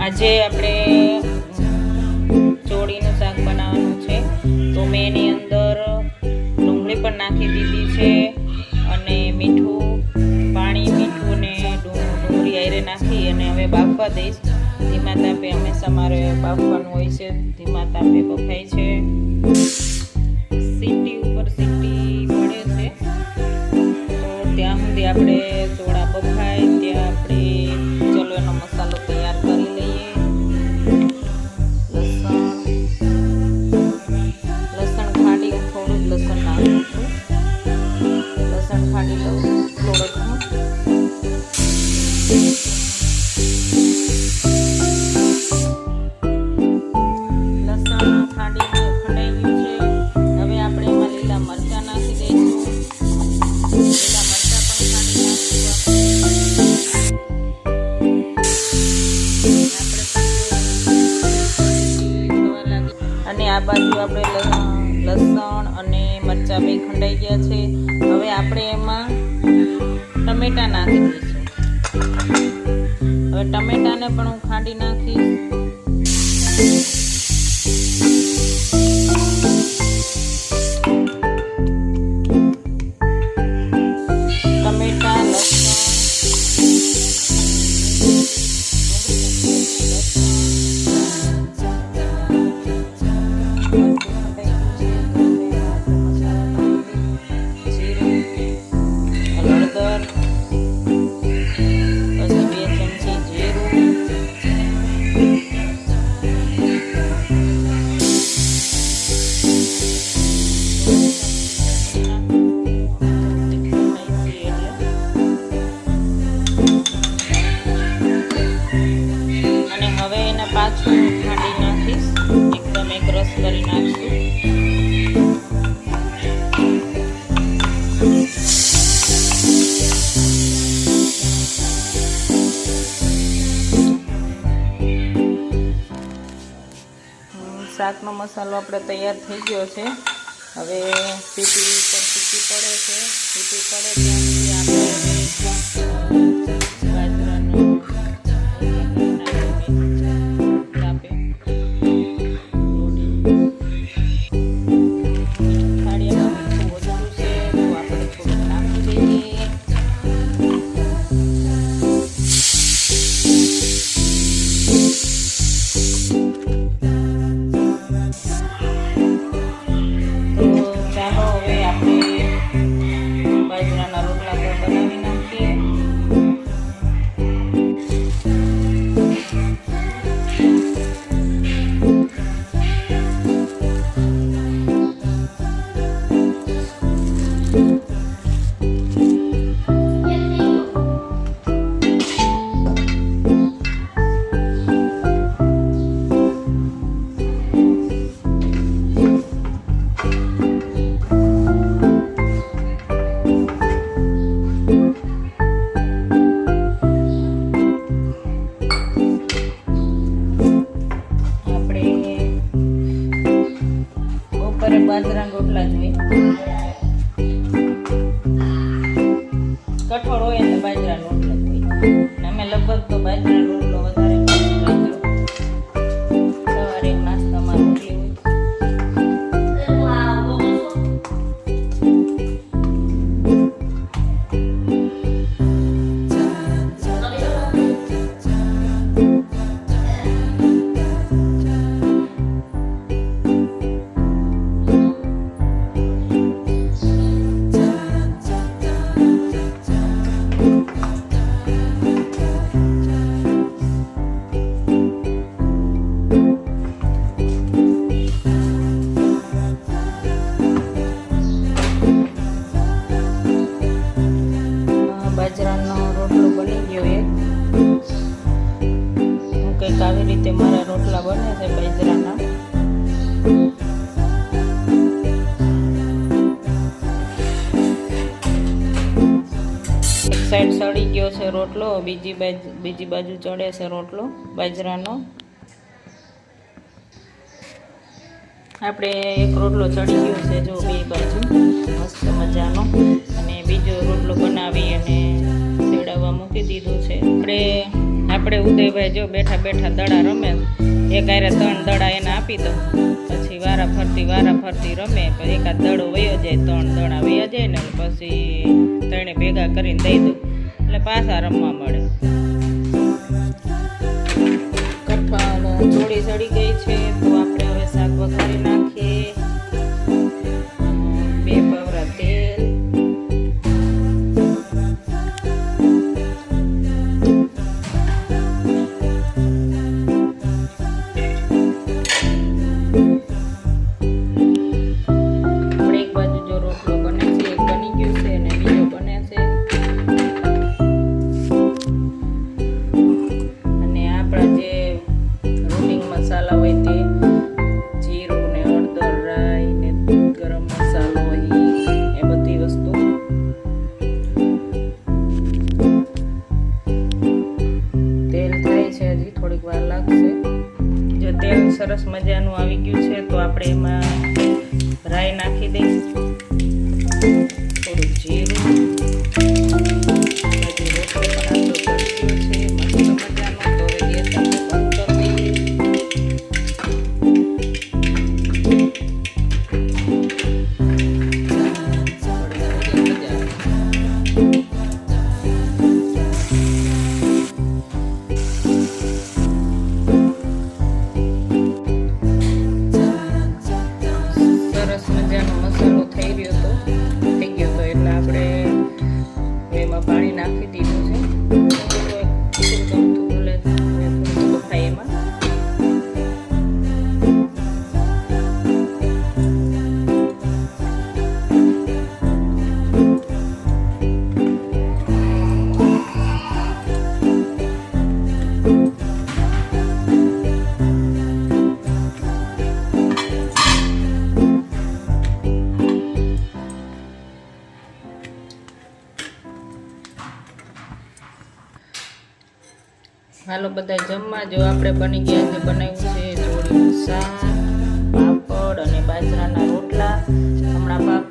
આજે આપણે ચોળીનું શાક બનાવવાનું છે. તો મેં એની અંદર ડુંગળી પણ નાખી દીધી છે અને મીઠું, પાણી, મીઠું ને ડુંગળી આયરે નાખી અને હવે બાફવા દઈશ. ધીમા તાપે હંમેશા મારે બાફવાનું હોય છે. ધીમા તાપે બફાય છે. સીટી ઉપર સીટી પડે છે. તો ત્યાં સુધી આપણે બાજુ આપણે લસણ અને મરચાં બે ખંડાઈ ગયા છે. હવે આપણે એમાં ટમેટા નાખી દઈશું. હવે ટમેટાને પણ હું ખાંડી નાખીશ. મસાલો આપણે તૈયાર થઈ ગયો છે. હવે સીટી પર સીટી પડે છે. સીટી પડે ત્યાં બાજરાના રોટલા જોઈએ. રોટલો બની ગયો એક. હું કંઈક આવી રીતે મારા રોટલા બને છે બાજરાના. એક સાઈડ સડી ગયો છે રોટલો, બીજી બાજુ બીજી બાજુ ચડે છે રોટલો, બાજરાનો. આપણે એક રોટલો ચડી ગયો છે જો બે બાજુ, મસ્ત મજાનો. અને બીજો રોટલો બનાવી અને દીધો છે. આપણે આપણે ઉદયભાઈ જો બેઠા બેઠા દડા રમે એક આરે ત્રણ દડા એને આપી દો પછી વારા ફરતી વારા ફરતી રમે એકાદ દડો વયો જાય, ત્રણ દડા વયા જાય ને પછી ત્રણે ભેગા કરીને દઈ દો એટલે પાછા રમવા મળે. કઠાળ થોડી સડી ગઈ છે, તો આપણે હવે શાક વઘારી નાખીએ. સરસ મજાનું આવી ગયું છે તો આપણે એમાં રાઈ નાખી દઈશ. હાલો બધા જમવા. જો આપણે બની ગયા છે, બનાવ્યું છે જોડીનું શાક, પાપડ અને બાજરાના રોટલા. હમણાં પાપ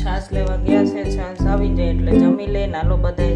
છાશ લેવા ગયા છે, છાશ આવી જાય એટલે જમી લે હાલો બધા